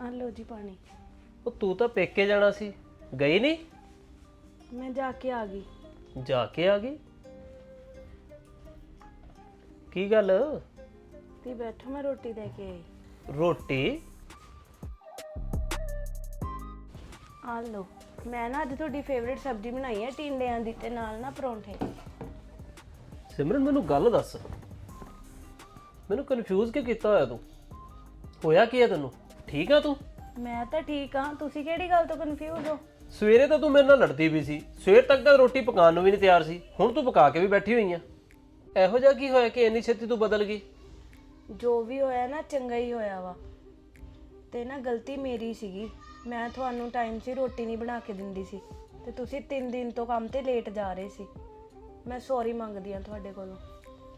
ਆ ਲਓ ਜੀ ਪਾਣੀ। ਉਹ ਤੂੰ ਤਾਂ ਪੇਕੇ ਜਾਣਾ ਸੀ। ਗਈ ਨਹੀਂ? ਮੈਂ ਜਾ ਕੇ ਆ ਗਈ। ਜਾ ਕੇ ਆ ਗਈ? ਕੀ ਗੱਲ? ਤੀ ਬੈਠੋ ਮੈਂ ਰੋਟੀ ਦੇ ਕੇ ਆਈ। ਰੋਟੀ? ਆ ਲਓ ਮੈਂ ਨਾ ਅੱਜ ਤੁਹਾਡੀ ਫੇਵਰਿਟ ਸਬਜ਼ੀ ਬਣਾਈ ਹੈ ਟਿੰਡਿਆਂ ਦੀ ਤੇ ਨਾਲ ਨਾ ਪਰੌਂਠੇ। ਸਿਮਰਨ ਮੈਨੂੰ ਗੱਲ ਦੱਸ। ਮੈਨੂੰ ਕਨਫਿਊਜ਼ ਕਿਉਂ ਕੀਤਾ ਹੋਇਆ ਤੂੰ? ਹੋਇਆ ਕੀ ਹੈ ਤੈਨੂੰ? ਠੀਕ ਆ ਤੂੰ? ਮੈਂ ਤਾਂ ਠੀਕ ਹਾਂ ਤੁਸੀਂ ਕਿਹੜੀ ਗੱਲ ਤੋਂ ਕਨਫਿਊਜ਼ ਹੋ? ਸਵੇਰੇ ਤਾਂ ਤੂੰ ਮੇਰੇ ਨਾਲ ਲੜਦੀ ਵੀ ਸੀ। ਸਵੇਰ ਤੱਕ ਤਾਂ ਰੋਟੀ ਪਕਾਉਣ ਨੂੰ ਵੀ ਨਹੀਂ ਤਿਆਰ ਸੀ। ਹੁਣ ਤੂੰ ਪਕਾ ਕੇ ਵੀ ਬੈਠੀ ਹੋਈ ਆ। ਇਹੋ ਜਿਹਾ ਕੀ ਹੋਇਆ ਕਿ ਇੰਨੀ ਛੇਤੀ ਤੂੰ ਬਦਲ ਗਈ? ਜੋ ਵੀ ਹੋਇਆ ਨਾ ਚੰਗਾ ਹੀ ਹੋਇਆ ਵਾ। ਤੇ ਨਾ ਗਲਤੀ ਮੇਰੀ ਸੀਗੀ। ਮੈਂ ਤੁਹਾਨੂੰ ਟਾਈਮ ਸਿਰ ਰੋਟੀ ਨਹੀਂ ਬਣਾ ਕੇ ਦਿੰਦੀ ਸੀ। ਤੇ ਤੁਸੀਂ 3 ਦਿਨ ਤੋਂ ਕੰਮ ਤੇ ਲੇਟ ਜਾ ਰਹੇ ਸੀ। ਮੈਂ ਸੌਰੀ ਮੰਗਦੀ ਹਾਂ ਤੁਹਾਡੇ ਕੋਲੋਂ।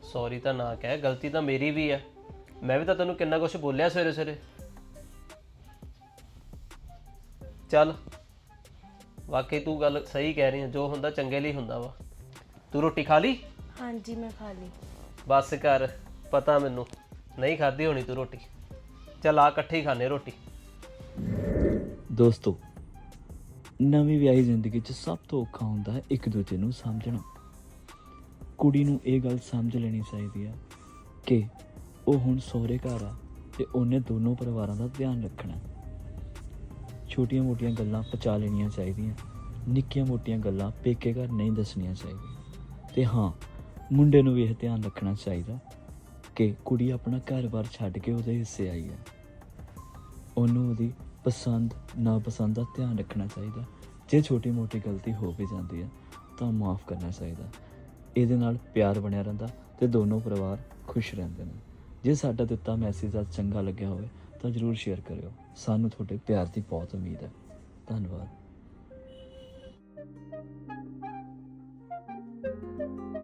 ਸੌਰੀ ਤਾਂ ਨਾ ਕਹਿ ਗਲਤੀ ਤਾਂ ਮੇਰੀ ਵੀ ਹੈ ਮੈਂ ਵੀ ਤਾਂ ਤੈਨੂੰ ਕਿੰਨਾ ਕੁਝ ਬੋਲਿਆ ਸਵੇਰੇ ਸਵੇਰੇ ਚੱਲ ਵਾਕਈ ਤੂੰ ਗੱਲ ਸਹੀ ਕਹਿ ਰਹੀ ਹੈ ਜੋ ਹੁੰਦਾ ਚੰਗੇ ਲਈ ਹੁੰਦਾ ਵਾ। ਤੂੰ ਰੋਟੀ ਖਾ ਲਈ? ਹਾਂਜੀ ਮੈਂ ਖਾ ਲਈ। ਬਸ ਕਰ ਪਤਾ ਮੈਨੂੰ ਨਹੀਂ ਖਾਧੀ ਹੋਣੀ ਤੂੰ ਰੋਟੀ। ਚੱਲ ਆ ਇਕੱਠੇ ਹੀ ਖਾਣੇ ਰੋਟੀ। ਦੋਸਤੋ ਨਵੀਂ ਵਿਆਹੀ ਜ਼ਿੰਦਗੀ 'ਚ ਸਭ ਤੋਂ ਔਖਾ ਹੁੰਦਾ ਹੈ ਇੱਕ ਦੂਜੇ ਨੂੰ ਸਮਝਣਾ। ਕੁੜੀ ਨੂੰ ਇਹ ਗੱਲ ਸਮਝ ਲੈਣੀ ਚਾਹੀਦੀ ਹੈ ਕਿ ਉਹ ਹੁਣ ਸਹੁਰੇ ਘਰ ਆ ਤੇ ਉਹਨੇ ਦੋਨੋਂ ਪਰਿਵਾਰਾਂ ਦਾ ਧਿਆਨ ਰੱਖਣਾ ਹੈ। ਛੋਟੀਆਂ-ਮੋਟੀਆਂ ਗੱਲਾਂ ਪਚਾ ਲੈਣੀਆਂ ਚਾਹੀਦੀਆਂ। ਨਿੱਕੀਆਂ-ਮੋਟੀਆਂ ਗੱਲਾਂ ਪੇਕੇ ਘਰ ਨਹੀਂ ਦੱਸਣੀਆਂ ਚਾਹੀਦੀਆਂ। ਤੇ ਹਾਂ, ਮੁੰਡੇ ਨੂੰ ਵੀ ਇਹ ਧਿਆਨ ਰੱਖਣਾ ਚਾਹੀਦਾ ਕਿ ਕੁੜੀ ਆਪਣਾ ਘਰ-ਬਾਰ ਛੱਡ ਕੇ ਉਹਦੇ ਹਿੱਸੇ ਆਈ ਹੈ। ਉਹਨੂੰ ਉਹਦੀ ਪਸੰਦ ਨਾ ਪਸੰਦ ਦਾ ਧਿਆਨ ਰੱਖਣਾ ਚਾਹੀਦਾ। ਜੇ ਛੋਟੀ ਮੋਟੀ ਗਲਤੀ ਹੋ ਵੀ ਜਾਂਦੀ ਹੈ, ਤਾਂ ਮਾਫ ਕਰਨਾ ਚਾਹੀਦਾ। ਇਹਦੇ ਨਾਲ ਪਿਆਰ ਬਣਿਆ ਰਹਿੰਦਾ ਤੇ ਦੋਨੋਂ ਪਰਿਵਾਰ ਖੁਸ਼ ਰਹਿੰਦੇ ਨੇ। ਜੇ ਸਾਡਾ ਦਿੱਤਾ ਮੈਸੇਜ ਅੱਜ ਚੰਗਾ ਲੱਗਿਆ ਹੋਵੇ ਤਾਂ ਜਰੂਰ ਸ਼ੇਅਰ ਕਰਿਓ। ਸਾਨੂੰ ਤੁਹਾਡੇ ਪਿਆਰ ਦੀ ਬਹੁਤ ਉਮੀਦ ਹੈ। ਧੰਨਵਾਦ।